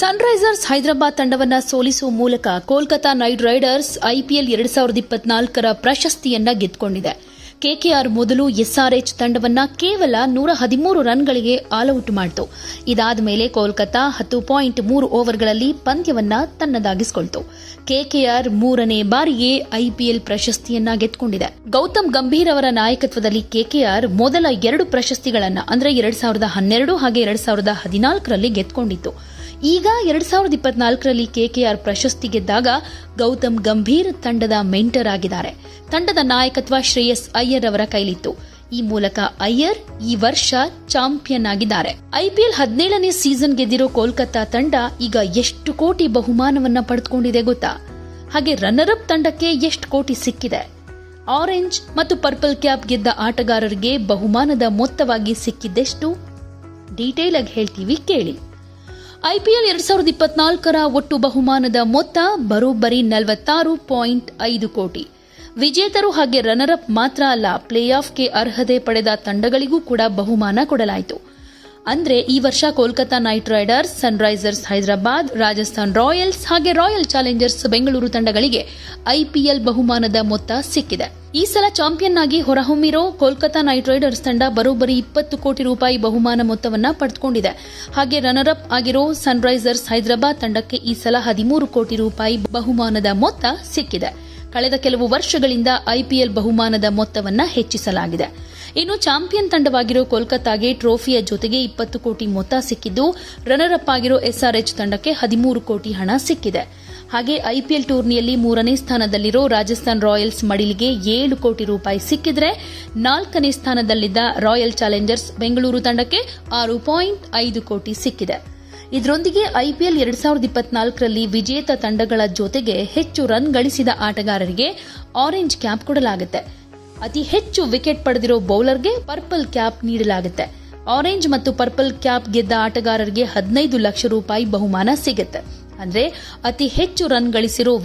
Sunrisers Hyderabad ತಂಡವನ್ನು ಸೋಲಿಸುವ ಮೂಲಕ ಕೋಲ್ಕತಾ ನೈಟ್ ರೈಡರ್ಸ್ ಐಪಿಎಲ್ ಎರಡ್ ಸಾವಿರದ ಇಪ್ಪತ್ನಾಲ್ಕರ ಪ್ರಶಸ್ತಿಯನ್ನ ಗೆದ್ದುಕೊಂಡಿದೆ. ಕೆಕೆಆರ್ ಮೊದಲು ಎಸ್ಆರ್ಎಚ್ ತಂಡವನ್ನ ಕೇವಲ ನೂರ ಹದಿಮೂರು ರನ್ಗಳಿಗೆ ಆಲ್ಔಟ್ ಮಾಡಿತು. ಇದಾದ ಮೇಲೆ ಕೋಲ್ಕತಾ ಹತ್ತು ಪಾಯಿಂಟ್ ಮೂರು ಓವರ್ಗಳಲ್ಲಿ ಪಂದ್ಯವನ್ನ ತನ್ನದಾಗಿಸಿಕೊಳ್ತು. ಕೆಕೆಆರ್ ಮೂರನೇ ಬಾರಿಗೆ ಐಪಿಎಲ್ ಪ್ರಶಸ್ತಿಯನ್ನ ಗೆದ್ದುಕೊಂಡಿದೆ. ಗೌತಮ್ ಗಂಭೀರ್ ಅವರ ನಾಯಕತ್ವದಲ್ಲಿ ಕೆಕೆಆರ್ ಮೊದಲ ಎರಡು ಪ್ರಶಸ್ತಿಗಳನ್ನ, ಅಂದರೆ ಎರಡ್ ಸಾವಿರದ ಹನ್ನೆರಡು ಹಾಗೆ ಎರಡ್ ಸಾವಿರದ ಹದಿನಾಲ್ಕರಲ್ಲಿ ಗೆದ್ದುಕೊಂಡಿತ್ತು. ಈಗ ಎರಡ್ ಸಾವಿರದ ಇಪ್ಪತ್ನಾಲ್ಕರಲ್ಲಿ ಕೆಕೆಆರ್ ಪ್ರಶಸ್ತಿ ಗೆದ್ದಾಗ ಗೌತಮ್ ಗಂಭೀರ್ ತಂಡದ ಮೆಂಟರ್ ಆಗಿದ್ದಾರೆ. ತಂಡದ ನಾಯಕತ್ವ ಶ್ರೇಯಸ್ ಅಯ್ಯರ್ ಅವರ ಕೈಲಿತ್ತು. ಈ ಮೂಲಕ ಅಯ್ಯರ್ ಈ ವರ್ಷ ಚಾಂಪಿಯನ್ ಆಗಿದ್ದಾರೆ. ಐಪಿಎಲ್ ಹದಿನೇಳನೇ ಸೀಸನ್ ಗೆದ್ದಿರೋ ಕೋಲ್ಕತ್ತಾ ತಂಡ ಈಗ ಎಷ್ಟು ಕೋಟಿ ಬಹುಮಾನವನ್ನ ಪಡೆದುಕೊಂಡಿದೆ ಗೊತ್ತಾ? ಹಾಗೆ ರನ್ನರ್ ಅಪ್ ತಂಡಕ್ಕೆ ಎಷ್ಟು ಕೋಟಿ ಸಿಕ್ಕಿದೆ? ಆರೆಂಜ್ ಮತ್ತು ಪರ್ಪಲ್ ಕ್ಯಾಪ್ ಗೆದ್ದ ಆಟಗಾರರಿಗೆ ಬಹುಮಾನದ ಮೊತ್ತವಾಗಿ ಸಿಕ್ಕಿದ್ದೆಷ್ಟು? ಡೀಟೇಲ್ ಆಗಿ ಹೇಳ್ತೀವಿ ಕೇಳಿ. ಐಪಿಎಲ್ ಎರಡ್ ಸಾವಿರದ ಇಪ್ಪತ್ನಾಲ್ಕರ ಒಟ್ಟು ಬಹುಮಾನದ ಮೊತ್ತ ಬರೋಬ್ಬರಿ ನಲವತ್ತಾರು ಪಾಯಿಂಟ್ ಐದು ಕೋಟಿ. ವಿಜೇತರು ಹಾಗೆ ರನ್ನರ್ ಅಪ್ ಮಾತ್ರ ಅಲ್ಲ ಪ್ಲೇ ಆಫ್ಗೆ ಅರ್ಹತೆ ಪಡೆದ ತಂಡಗಳಿಗೂ ಕೂಡ ಬಹುಮಾನ ಕೊಡಲಾಯಿತು. ಅಂದ್ರೆ ಈ ವರ್ಷ Kolkata knight riders, sunrisers Hyderabad, Rajasthan royals ಹಾಗೆ ರಾಯಲ್ ಚಾಲೆಂಜರ್ಸ್ ಬೆಂಗಳೂರು ತಂಡಗಳಿಗೆ ಐಪಿಎಲ್ ಬಹುಮಾನದ ಮೊತ್ತ ಸಿಕ್ಕಿದೆ. ಈ ಸಲ ಚಾಂಪಿಯನ್ ಆಗಿ ಹೊರಹೊಮ್ಮಿರೋ ಕೋಲ್ಕತಾ ನೈಟ್ ರೈಡರ್ಸ್ ತಂಡ ಬರೋಬ್ಬರಿ ಇಪ್ಪತ್ತು ಕೋಟಿ ರೂಪಾಯಿ ಬಹುಮಾನ ಮೊತ್ತವನ್ನ ಪಡೆದುಕೊಂಡಿದೆ. ಹಾಗೆ ರನ್ನರ್ ಅಪ್ ಆಗಿರೋ ಸನ್ರೈಸರ್ಸ್ ಹೈದರಾಬಾದ್ ತಂಡಕ್ಕೆ ಈ ಸಲ ಹದಿಮೂರು ಕೋಟಿ ರೂಪಾಯಿ ಬಹುಮಾನದ ಮೊತ್ತ ಸಿಕ್ಕಿದೆ. ಕಳೆದ ಕೆಲವು ವರ್ಷಗಳಿಂದ ಐಪಿಎಲ್ ಬಹುಮಾನದ ಮೊತ್ತವನ್ನ ಹೆಚ್ಚಿಸಲಾಗಿದೆ. ಇನ್ನು ಚಾಂಪಿಯನ್ ತಂಡವಾಗಿರೋ ಕೋಲ್ಕತ್ತಾಗೆ ಟ್ರೋಫಿಯ ಜೊತೆಗೆ ಇಪ್ಪತ್ತು ಕೋಟಿ ಮೊತ್ತ ಸಿಕ್ಕಿದ್ದು ರನ್ನರ್ ಅಪ್ ಆಗಿರೋ ಎಸ್ಆರ್ಎಚ್ ತಂಡಕ್ಕೆ ಹದಿಮೂರು ಕೋಟಿ ಹಣ ಸಿಕ್ಕಿದೆ. ಹಾಗೆ ಐಪಿಎಲ್ ಟೂರ್ನಿಯಲ್ಲಿ ಮೂರನೇ ಸ್ಥಾನದಲ್ಲಿರೋ ರಾಜಸ್ಥಾನ್ ರಾಯಲ್ಸ್ ಮಡಿಲಿಗೆ ಏಳು ಕೋಟಿ ರೂಪಾಯಿ ಸಿಕ್ಕಿದ್ರೆ ನಾಲ್ಕನೇ ಸ್ಥಾನದಲ್ಲಿದ್ದ ರಾಯಲ್ ಚಾಲೆಂಜರ್ಸ್ ಬೆಂಗಳೂರು ತಂಡಕ್ಕೆ ಆರು ಪಾಯಿಂಟ್ ಐದು ಕೋಟಿ ಸಿಕ್ಕಿದೆ. ಇದರೊಂದಿಗೆ ಐಪಿಎಲ್ ಎರಡ್ ಸಾವಿರದ ಇಪ್ಪತ್ನಾಲ್ಕರಲ್ಲಿ ವಿಜೇತ ತಂಡಗಳ ಜೊತೆಗೆ ಹೆಚ್ಚು ರನ್ ಗಳಿಸಿದ ಆಟಗಾರರಿಗೆ ಆರೆಂಜ್ ಕ್ಯಾಪ್ ಕೊಡಲಾಗುತ್ತೆ. ಅತಿ ಹೆಚ್ಚು ವಿಕೆಟ್ ಪಡೆದಿರೋ ಬೌಲರ್ಗೆ ಪರ್ಪಲ್ ಕ್ಯಾಪ್ ನೀಡಲಾಗುತ್ತೆ. ಆರೆಂಜ್ ಮತ್ತು ಪರ್ಪಲ್ ಕ್ಯಾಪ್ ಗೆದ್ದ ಆಟಗಾರರಿಗೆ ಹದಿನೈದು ಲಕ್ಷ ರೂಪಾಯಿ ಬಹುಮಾನ ಸಿಗುತ್ತೆ. ಅಂದ್ರೆ ಅತಿ ಹೆಚ್ಚು ರನ್ ಗಳಿಸಿರೋ